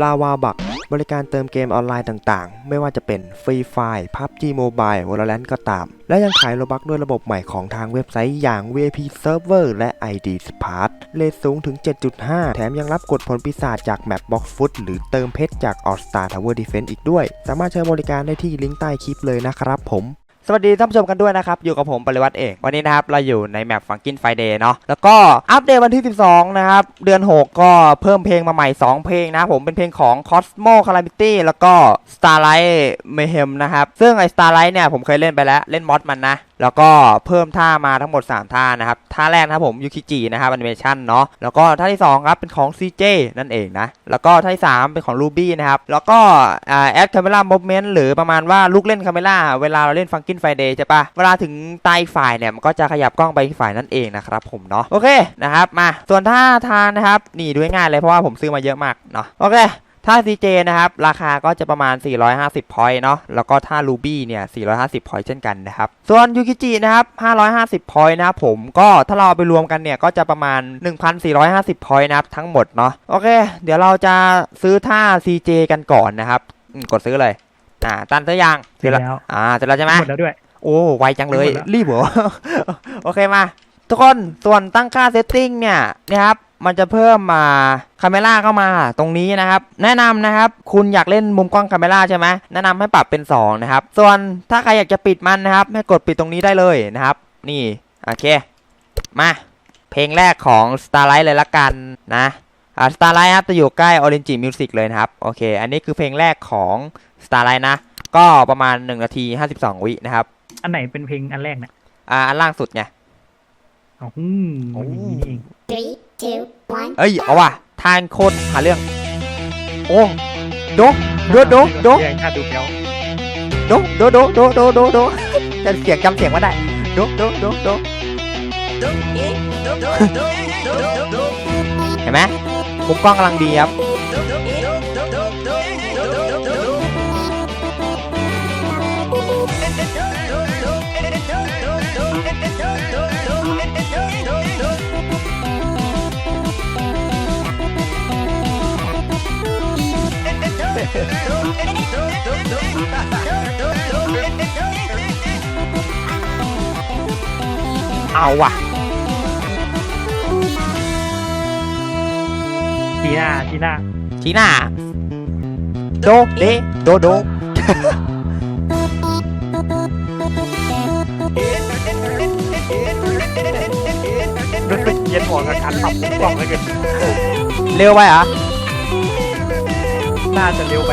ลาวาบักบริการเติมเกมออนไลน์ต่างๆ ไม่ว่าจะเป็นฟรีไฟ PUBG Mobile Valorant ก็ตาม และยังขายโลบักด้วยระบบใหม่ของทางเว็บไซต์อย่าง VIP Server และ ID Smart เลทสูงถึง 7.5 แถมยังรับกดผลปีศาจจากแมป Box Foot หรือเติมเพชรจาก All Star Tower Defense อีกด้วย สามารถใช้บริการได้ที่ลิงก์ใต้คลิปเลยนะครับผม สวัสดีท่านผู้ชมกันด้วยนะครับ อยู่กับผมปริวัติเอกวันนี้นะครับ เราอยู่ในแมปฟังกินไฟเดย์เนาะแล้วก็อัปเดตวันที่ 12 นะครับ เดือน 6 ก็เพิ่มเพลงมาใหม่ 2 เพลงนะผมเป็นเพลงของ Cosmo Calamity แล้วก็ Starlight Mayhem นะครับ ซึ่งไอ Starlight เนี่ย ผมเคยเล่นไปแล้ว เล่นมอดมันนะ แล้วก็เพิ่มท่ามาทั้งหมด 3 ท่านะครับ ท่าแรกนะครับผมยูคิจินะครับแอนิเมชันเนาะแล้วก็ท่าที่2ครับเป็นของ CJ นั่นเองนะ แล้วก็ท่าที่ 3 เป็นของ Ruby นะครับ แล้วก็แอดคาเมล่าโมเมนต์หรือประมาณว่าลูกเล่นคาเมล่าเวลาเราเล่นฟังกินไฟเดย์ใช่ปะเวลาถึงตายฝ่ายเนี่ย มันก็จะขยับกล้องไปฝ่ายนั่นเองนะครับผมเนาะโอเคนะครับมาส่วนท่าทางนะครับนี่ดูง่ายเลยเพราะว่าผมซื้อมาเยอะมากเนาะโอเค ถ้า CJ นะครับ ราคาก็จะประมาณ 450 พอยต์เนาะ แล้วก็ถ้า Ruby เนี่ย 450 พอยต์เช่นกันนะครับ ส่วนยูกิจินะครับ 550 พอยต์นะครับผม ก็ถ้าเราเอาไปรวมกันเนี่ย ก็จะประมาณ 1,450 พอยต์นะครับ ทั้งหมดเนาะ โอเค เดี๋ยวเราจะซื้อท่า CJ กันก่อนนะครับอืมกดซื้อเลย อ่า ตันซื้อยังซื้อแล้ว อ่า เสร็จแล้วใช่ไหมหมดแล้วด้วย โอ้ ไวจังเลยหมดแล้วรีบเหรอ โอเคมา ทุกคน ส่วนตั้งค่าเซตติ้งเนี่ยนะครับ มันจะเพิ่มมาคาเมล่าเข้ามาตรงนี้นะครับ แนะนำนะครับ คุณอยากเล่นมุมกล้องคาเมล่าใช่ไหมแนะนำให้ปรับเป็น 2 นะครับ ส่วนถ้าใครอยากจะปิดมันนะครับ ให้กดปิดตรงนี้ได้เลยนะครับ นี่โอเค มา เพลงแรกของ Starlight เลยละกันนะอ่า Starlight ครับจะอยู่ใกล้ Orange Music เลยนะครับ โอเค อันนี้คือเพลงแรกของ Starlight นะ ก็ประมาณ 1 นาที 52 วินะครับ อันไหนเป็นเพลงอันแรกเนี่ยอ่า อันล่างสุดไงอ๋ออืมมันอย่างนี้นี่เอง Three, two, one. เอ้ย เอาว่ะทานโคตรหาเรื่อง โอ้โดโดโดโดแย่งชาติดูแล้วโดโดโดโดโดโดโดจะเสียงจำเสียงว่าได้โดโดโดโดเห็นไหมมุมกล้องกำลังดีครับ เอาว่ะทีหน้าทีหน้าชีหน้า โดเดโดโดรู้สึกเย็นหัวกับการปรับมุมกล้องเลยเกินเร็วไปเหรอน่าจะเร็วไป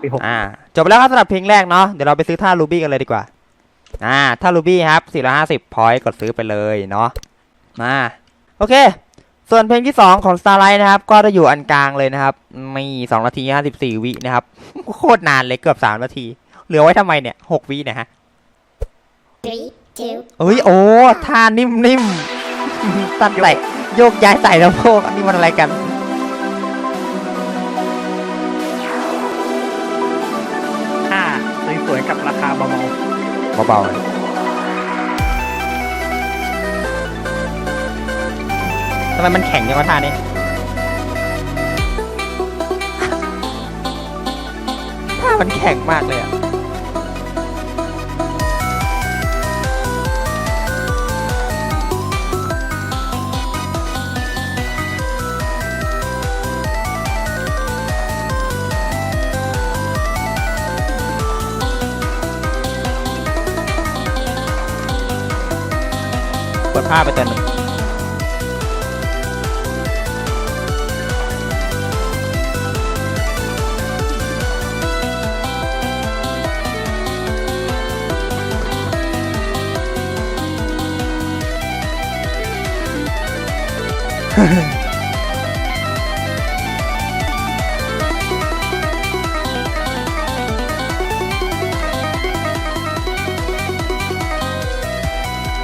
ปีหกอ่าจบไปแล้วครับสำหรับเพลงแรกเนาะเดี๋ยวเราไปซื้อท่ารูบี้กันเลยดีกว่าอ่าท่ารูบี้ครับ450พอยต์กดซื้อไปเลยเนาะมาโอเค ส่วนเพลงที่ 2 ของ Starlight นะครับ ก็จะอยู่อันกลางเลยนะครับ มี2นาที54 วินะครับ โคตรนานเลยเกือบ 3 นาที เหลือไว้ทำไมเนี่ย 6 วิเนะฮะ Three, two, เอ้ย โอ้ท่านิ่มๆตัดใส่โยกย้ายใส่แล้วพวกอันนี้มันอะไรกัน วยๆกับราคาเบาเบาๆเลยทำไมมันแข็งจังวะท่านี้ท่ามันแข็งมากเลยอะ ห้าเปอร์เซ็นต์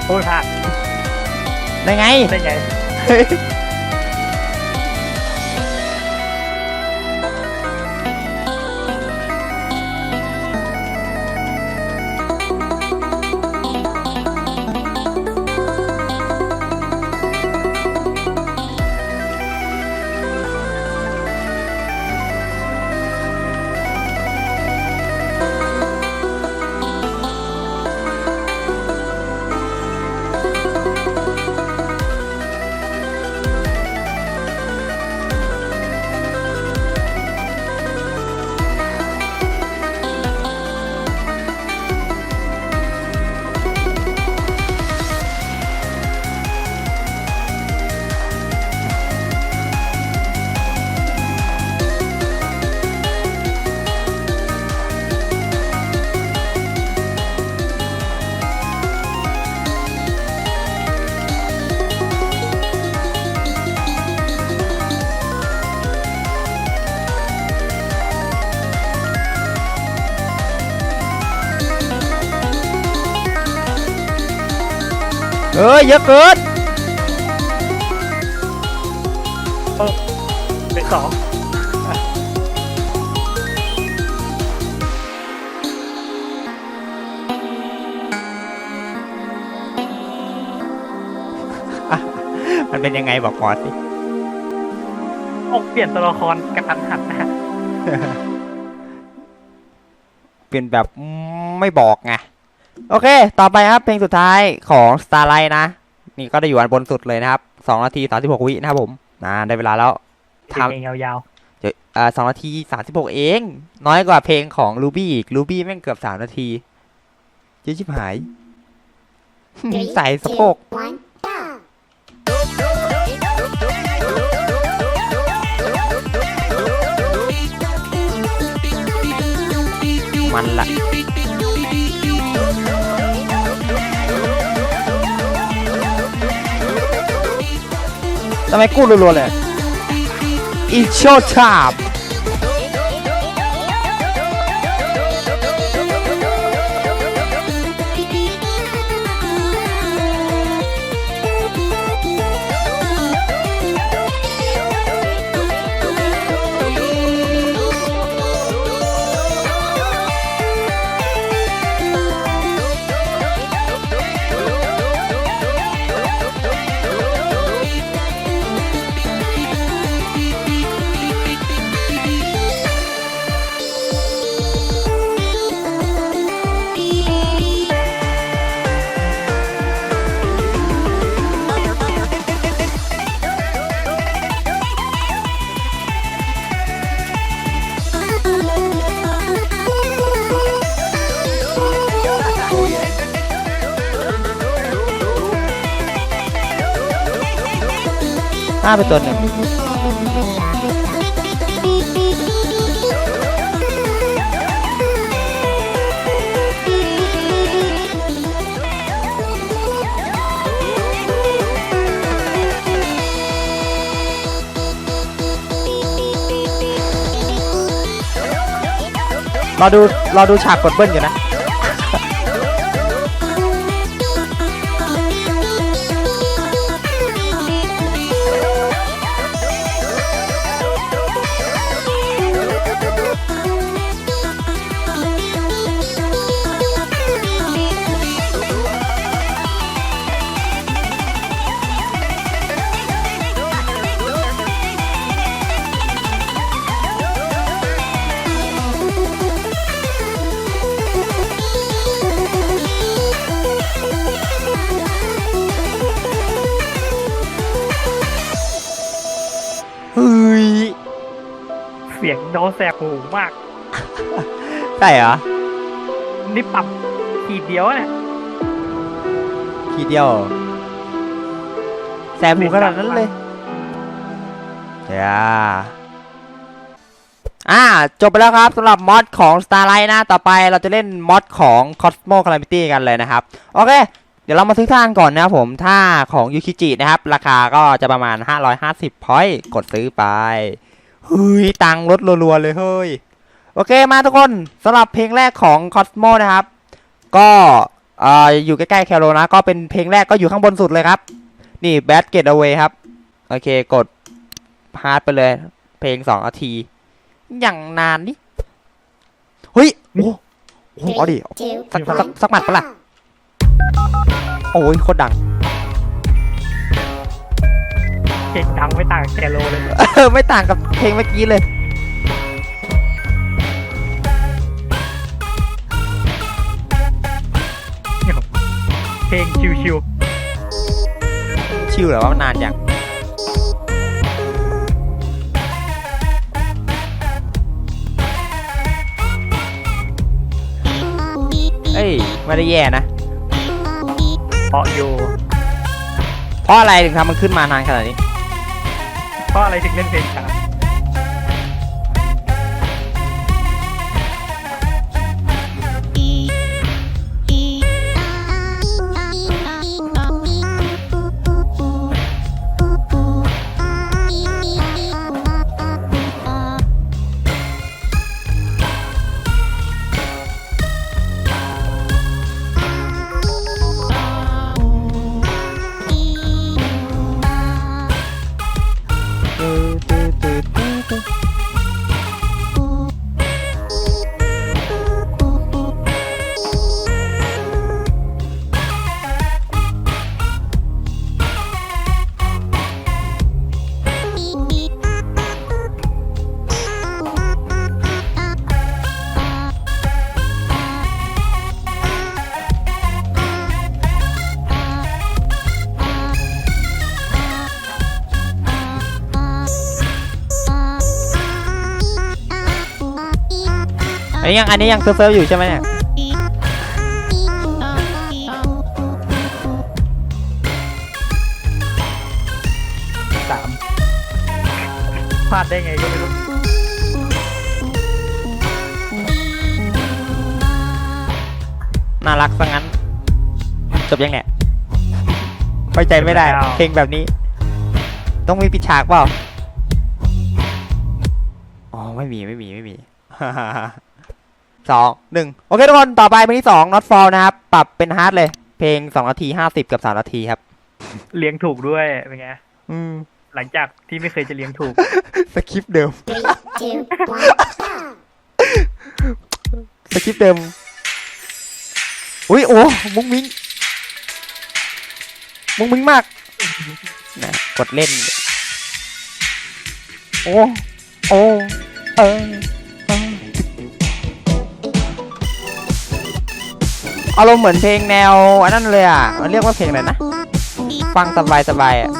โทษครั ได้ไง ได้ไง เอ้ยเยอะเกินเป็นสองมันเป็นยังไงบอกหมอสิออกเปลี่ยนตัวละครกระทันหันนะฮะเป็นแบบไม่บอกไง โอเค ต่อไปครับเพลงสุดท้ายของ Starlight นะ นี่ก็ได้อยู่อันบนสุดเลยนะครับ2นาที36วินะครับผมนะได้เวลาแล้วเพลงยาวเดี๋ยวอ่าสองนาทีสามสิบหกเอง น้อยกว่าเพลงของ Ruby อีก Ruby แม่งเกือบสามนาทีเจ๊ชิบหาย Three, ใส่สะโพ two, ก one, go. มันละ ทำไมกู้รัวๆเลยอีโช ชาบหน้าไปตัวหนึ่งรอดูรอดูฉากกดเบิ้ลอยู่นะ สียงโดนแสบหูมาก ใช่เหรอ นี่ปรับขีดเดียวเนี่ยทีเดียว แสบหูขนาดนั้นเลยอย่าอ่า จบไปแล้วครับสำหรับมอดของ Starlight นะ ต่อไปเราจะเล่นมอดของ Cosmo Calamity กันเลยนะครับ โอเค เดี๋ยวเรามาซื้อท่านก่อนนะครับผมถ้าของยูคิจินะครับ ราคาก็จะประมาณ 550 พอยต์กดซื้อไป เฮ้ยตังค์ลดรัวๆเลยเฮ้ย โอเคมาทุกคนสำหรับเพลงแรกของ Cosmo นะครับ ก็ออยู่ใกล้ๆแคโรนะ ก็เป็นเพลงแรกก็อยู่ข้างบนสุดเลยครับ นี่ Bad Get Away ครับ โอเคกดฮาร์ดไปเลย เพลง2นาที อย่างนานนี่เฮ้ย โอ้โหเอาดิสักสักสักหมัดปะล่ะ โอ้ยโคตรดัง เก่งดังไม่ต่างกับแคโรเลยเออไม่ต่างกับเพลงเมื่อกี้เลย เพลงชิวชิวเหรอว่ามันนานจังเอ้ยไม่ได้แย่นะ ๆเพราะอยู่ เพราะอะไรถึงทำมันขึ้นมานานขนาดนี้เพ ราะอะไรถึงเล่นเพลงช้า นนี้ยังอันนี้ยังเซิร์ฟๆอยู่ใช่ไหมเนี่ยสามพลาดได้ไงก็ไม่รู้น่ารักซะงั้น จบยังเนี่ยไว้ใจไม่ได้ เพลงแบบนี้ ต้องมีปิดฉากเปล่า อ๋อ ไม่มี ไม่มี ไม่มี สองหนึ่งโอเคทุกคน ต่อไปเพลงที่สอง not fall นะครับ ปรับเป็นฮาร์ดเลย เพลงสองนาทีห้าสิบกับสามนาทีครับ เลี้ยงถูกด้วยเป็นไงอืม หลังจากที่ไม่เคยจะเลี้ยงถูก สคริปต์เดิม three, two, one, go. สคริปต์เดิม อุ้ยโอ้มุ้งมิ้งมุ้งมิ้งมากนะกดเล่น โอ้ โอ้ เออเออ อารมณ์เหมือนเพลงแนวอันนั้นเลยอะ มันเรียกว่าเพลงอะไรนะ ฟังสบายสบายๆอะ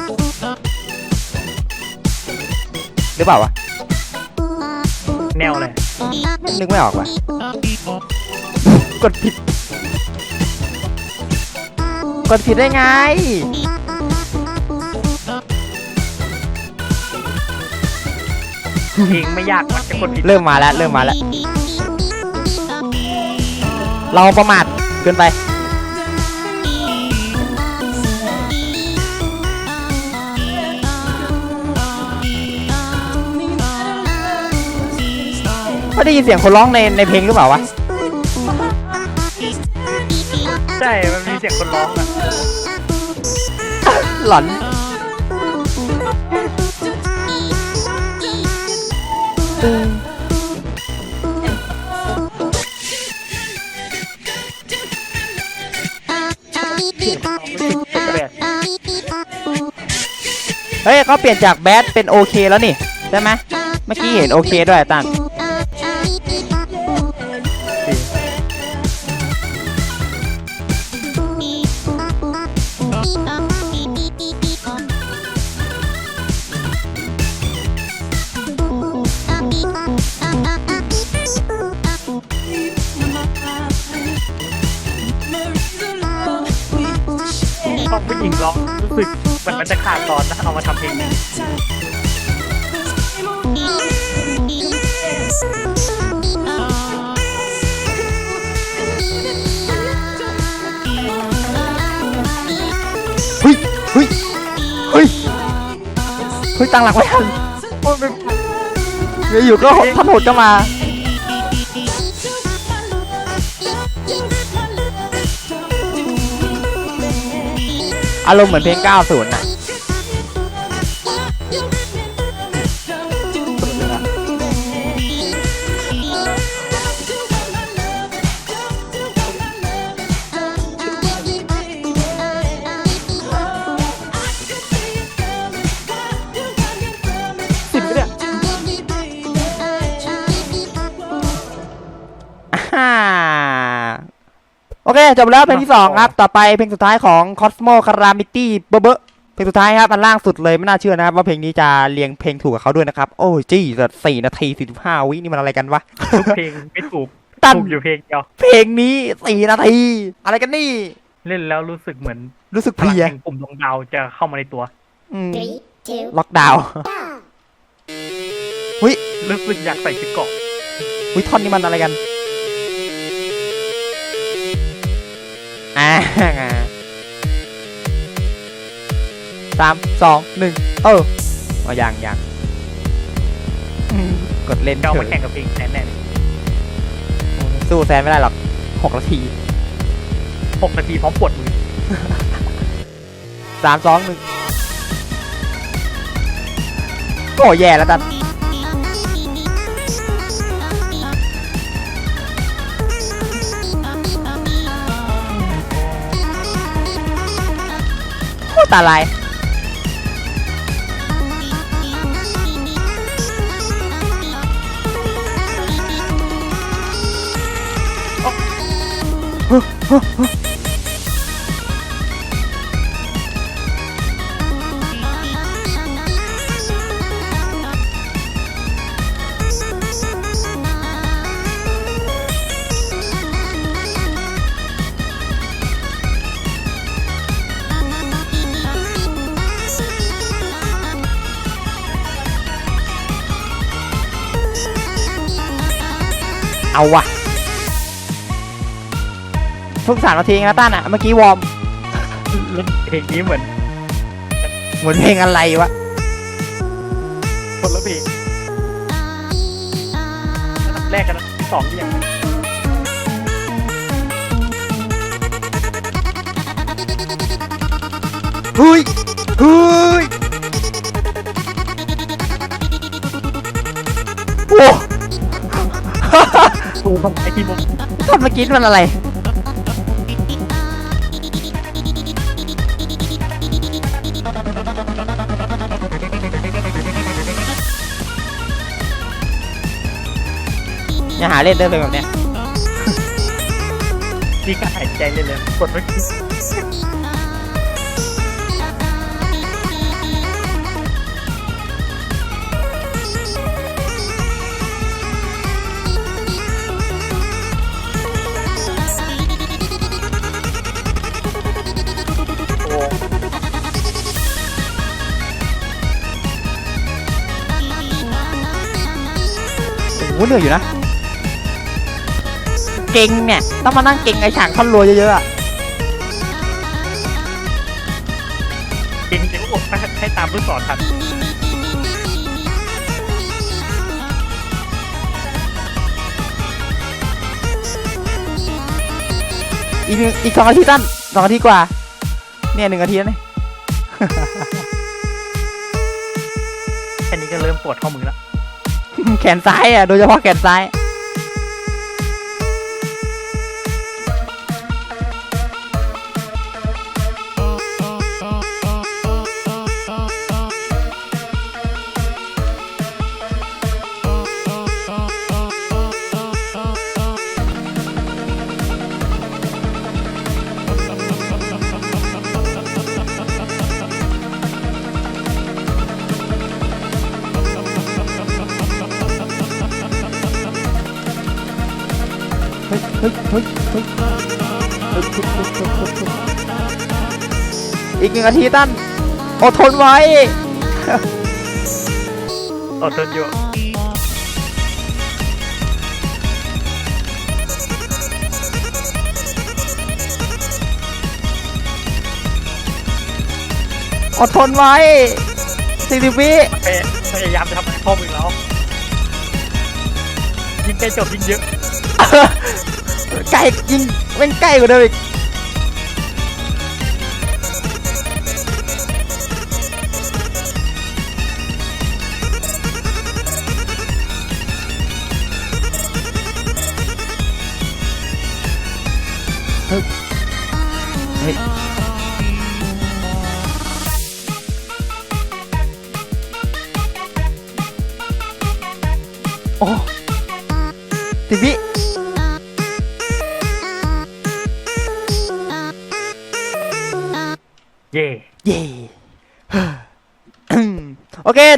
หรือเปล่าวะ แนวเลยนึกไม่ออกว่ะ กดผิด กดผิดได้ไง เพลงไม่ยากมันจะกดผิดเริ่มมาแล้ว เริ่มมาแล้ว เราประมาท เกินไปเขาได้ยินเสียงคนร้องในในเพลงหรือเปล่าวะ ใช่ มันมีเสียงคนร้องอะหลอน แบบเฮ้ยเขาเปลี่ยนจากแบดเป็นโอเคแล้วนี่ใช่ไหมเมื่อกี้เห็นโอเคด้วยตั้งึกมันมันจะขาดตอนนะเอามาทำเพลงเฮ้ยเฮ้ยเฮ้ยเฮ้ยตั้งหลักไว้ทันไม่อยู่ก็ถนนจะมา อารมณ์เหมือนเพลง 90น่ะ อเคจบแล้วเพลงที่สองครับ ต่อไปเพลงสุดท้ายของ Cosmo Calamity เบอร์เบอร์เพลงสุดท้ายครับอันล่างสุดเลยไม่น่าเชื่อนะครับ ว่าเพลงนี้จะเรียงเพลงถูกกับเขาด้วยนะครับ โอ้ยจี้แต่สี่นาทีสี่สิบห้าวินี่มันอะไรกันวะทุกเพลงไม่ถูกตันถูกอยู่เพลงเดียวเพลงนี้สี่นาทีอะไรกันนี่ เล่นแล้วรู้สึกเหมือน รู้สึกพเพลีลังยแห่งปุ่มดวงดาวจะเข้ามาในตัวอืม Three, two, ล็อกดาวน์ go. รู้สึกอยากใส่ชุดเกราะวิท่อนนี้มันอะไรกัน อ่าสามสองหนึ่งเออเอายังยังอืมกดเล่นจะเอาเฉมายแข่งกับเพลงแน่แน่สู้แซนไม่ได้หรอกหกนาทีหกนาทีพร้อมปวดมือสามสองหนึ่งโอ้แย่แล้วดัน ตาลาย เอาวะเพิ่งสามนาทีเองนะต้านอะเมื่อกี้วอร์มแล้วเพลงนี้เหมือน เหมือนเพลงอะไรวะคนละเพลงอันดับแรกกันนะที่สองที่ยังเฮ้ยเฮ้ย ตูมไอทีมท่อนเมื่อกี้มันอะไรอย่าหาเล่นเดินไปแบบเนี้ย พี่ก็หายใจเลยเลยกดไม่ขึ้น เหนื่อยอยู่นะ เก่งเนี่ย ต้องมานั่งเก่งไอฉากท่อนรัวเยอะๆอะเก่งจริงๆก็บอกให้ตามลูกศรทันอีกหนึ่งอีกสองนาทีตั้นสองนาทีกว่า เนี่ยหนึ่งนาทีแล้วนี่ แค่นี้ก็เริ่มปวดข้อมือแล้ว แขนซ้ายอะโดยเฉพาะแขนซ้าย อีกหนึ่งนาทีตั้นอดทนไว้ อดทนอยู่อดทนไว้สี่สิบวิพยพยายามจะทำให้พ่อมึงแล้ว ยิงใกล้จบยิงเยอะ ไกลยิงเป็นใกล้กว่าเดิมอีกเฮ้ย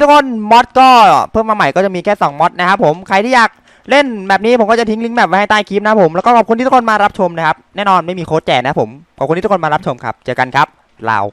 ทุกคนมอดก็เพิ่มมาใหม่ก็จะมีแค่2มอดนะครับผมใครที่อยากเล่นแบบนี้ผมก็จะทิ้งลิงก์แบบไว้ให้ใต้คลิปนะผมแล้วก็ขอบคุณที่ทุกคนมารับชมนะครับแน่นอนไม่มีโค้ดแจกนะผมขอบคุณที่ทุกคนมารับชมครับเจอกันครับลาว